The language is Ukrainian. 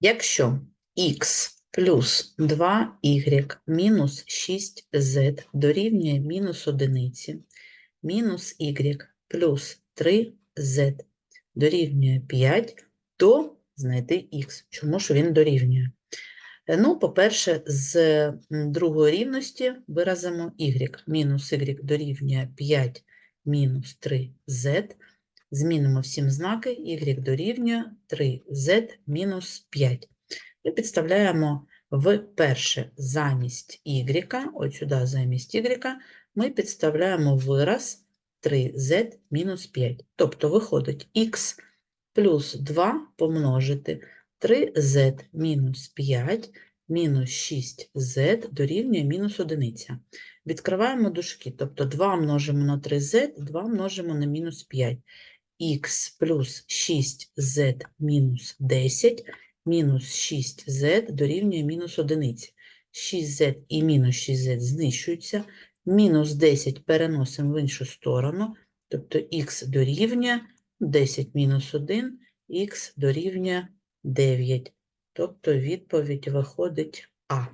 Якщо х плюс 2y мінус 6z дорівнює мінус одиниці, мінус y плюс 3z дорівнює 5, то знайти х. Чому ж він дорівнює? Ну, по-перше, з другої рівності виразимо y. Мінус y дорівнює 5 мінус 3z. Змінимо всім знаки, y дорівнює 3z мінус 5. І підставляємо в перше замість y, от сюди замість y, ми підставляємо вираз 3z мінус 5. Тобто виходить х плюс 2 помножити 3z мінус 5 мінус 6z дорівнює мінус 1. Відкриваємо дужки, тобто 2 множимо на 3z, 2 множимо на мінус 5. Х плюс 6z мінус 10 мінус 6z дорівнює мінус 1. 6z і мінус 6z знищуються. Мінус 10 переносимо в іншу сторону, тобто х дорівнює 10 мінус 1, х дорівнює 9. Тобто відповідь виходить А.